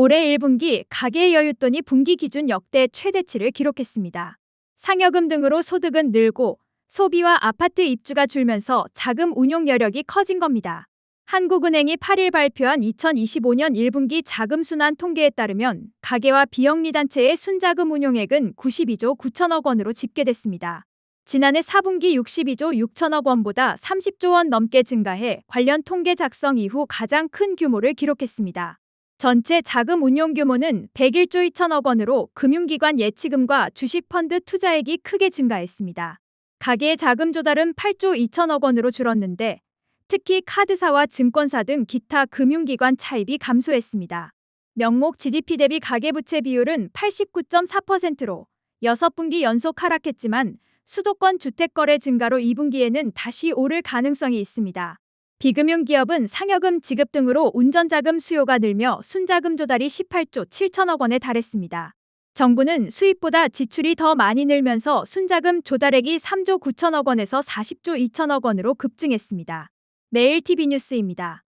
올해 1분기 가계 여윳돈이 분기 기준 역대 최대치를 기록했습니다. 상여금 등으로 소득은 늘고 소비와 아파트 입주가 줄면서 자금 운용 여력이 커진 겁니다. 한국은행이 8일 발표한 2025년 1분기 자금순환 통계에 따르면 가계와 비영리 단체의 순자금 운용액은 92조 9천억 원으로 집계됐습니다. 지난해 4분기 62조 6천억 원보다 30조 원 넘게 증가해 관련 통계 작성 이후 가장 큰 규모를 기록했습니다. 전체 자금 운용 규모는 101조 2천억 원으로 금융기관 예치금과 주식펀드 투자액이 크게 증가했습니다. 가계의 자금 조달은 8조 2천억 원으로 줄었는데 특히 카드사와 증권사 등 기타 금융기관 차입이 감소했습니다. 명목 GDP 대비 가계부채 비율은 89.4%로 6분기 연속 하락했지만 수도권 주택거래 증가로 2분기에는 다시 오를 가능성이 있습니다. 비금융 기업은 상여금 지급 등으로 운전자금 수요가 늘며 순자금 조달이 18조 7천억 원에 달했습니다. 정부는 수입보다 지출이 더 많이 늘면서 순자금 조달액이 3조 9천억 원에서 40조 2천억 원으로 급증했습니다. 매일 TV 뉴스입니다.